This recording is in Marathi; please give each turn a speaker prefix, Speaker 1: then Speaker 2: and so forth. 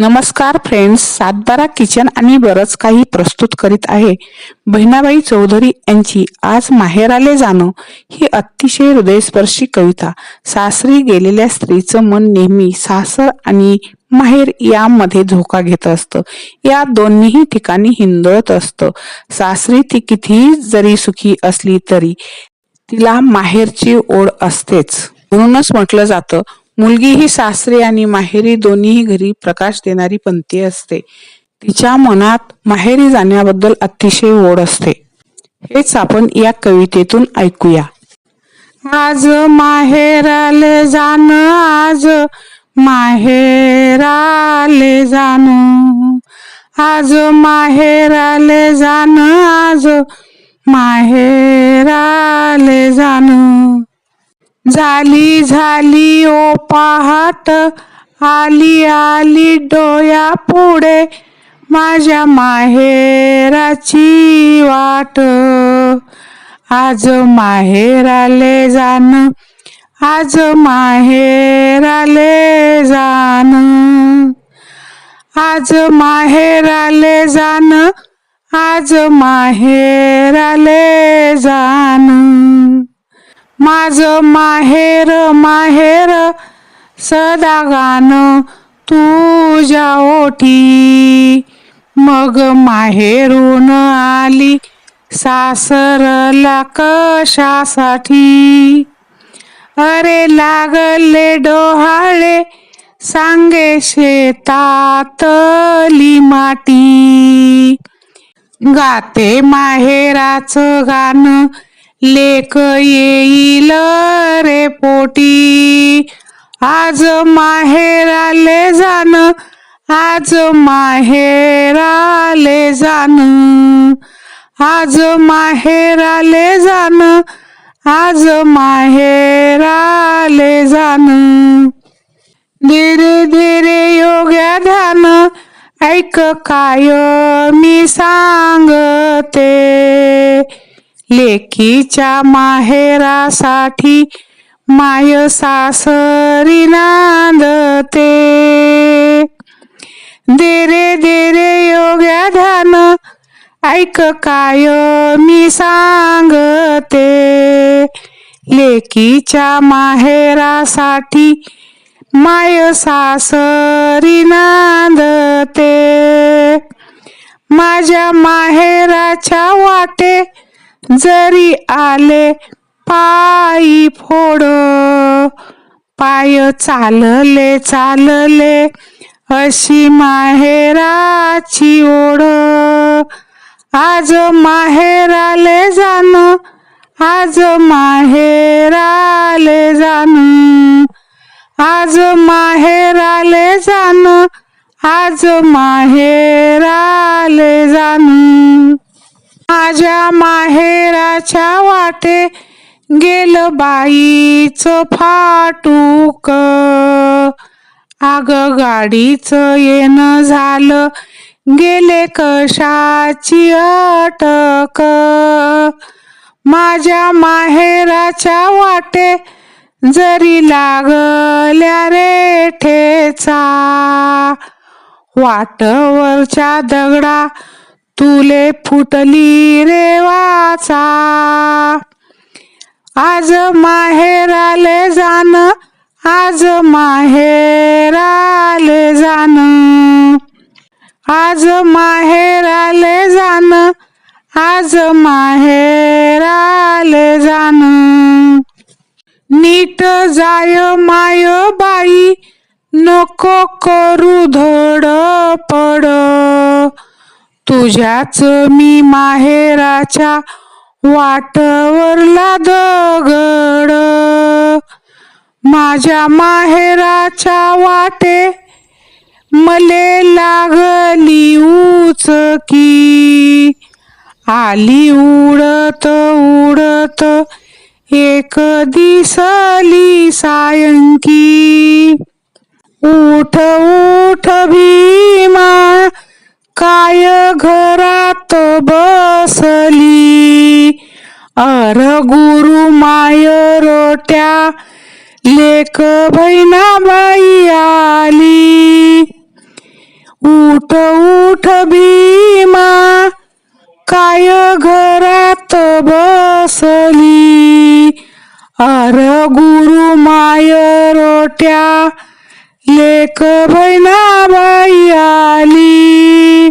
Speaker 1: नमस्कार फ्रेंड्स सातबारा किचन आणि बरंच काही प्रस्तुत करीत आहे. बहिणाबाई चौधरी यांची आज माहेराले जाणं ही अतिशय हृदयस्पर्शी कविता. सासरी गेलेल्या स्त्रीचं मन नेहमी सासर आणि माहेर यामध्ये धोका घेत असतं. या दोन्हीही ठिकाणी हिंदळत असतं. सासरी ती कितीही जरी सुखी असली तरी तिला माहेरची ओढ असतेच. म्हणूनच म्हटलं जातं मुलगी ही सासरी आणि माहेरी दोन्हीही घरी प्रकाश देणारी पंथी असते. तिच्या मनात माहेरी जाण्याबद्दल अतिशय ओढ असते. हेच आपण या कवितेतून ऐकूया. आज माहेराले जाण आज माहेराले जाण. आज माहेराले जाण आज माहेराले जाण. झाली झाली ओ पहाट आली आली डोया पुढे माझ्या माहेराची वाट. आज माहेराले जाण आज माहेराले जाण. आज माहेराले जाण आज माहेराले जाण. माझ माहेर माहेर सदा गाणं तुझ्या ओठी. मग माहेरून आली सासरला कशासाठी? अरे लागले डोहाळे सांगे शेतातली माटी. गाते माहेराचं गाणं लेख येईल रे पोटी. आज माहेराले जाण आज माहेराले जाण. आज माहेराले जाण आज माहेराले जाण. धीरे धीरे योग्या ध्यान ऐक काय मी सांग लेकीच्या माहेरासाठी माय सासरी नांदते. देरे देरे योग्या ध्यान. ऐक काय मी सांगते. लेकीच्या माहेरासाठी माय सासरी नांदते. माझ्या माहेराच्या वाटे जरी आले पायी फोड पाय चालले चालले अशी माहेराची ओढ. आज माहेराले जाण आज माहेराले जाण. आज माहेराले जाण आज माहेराले जाण. माझ्या माहेराच्या वाटे गेल बाईच फाटूक. आग गाडीच येणं झालं गेले कशाची अटक? माझ्या माहेराच्या वाटे जरी लागल्या रे ठेचा वाटवरच्या दगडा तुले फुटली रे वाचा. आज माहेराले जाण आज माहेराले जाण. आज माहेराले जाण आज माहेराले जाण. नीट जाय माय बाई नको करू धड पड तुझ्याच मी माहेराच्या वाटवरला दगड माझ्या माहेराच्या वाटे मले लागली उचकी. आली उडत उडत एक दिसली सायंकी. उठ उठ भीमा काय घरात बसली? अर गुरु माय रोट्या लेक बाई आली. भीमा काय घरात बसली? अर गुरु माय रोट्या लेक बहिणाबाई आली.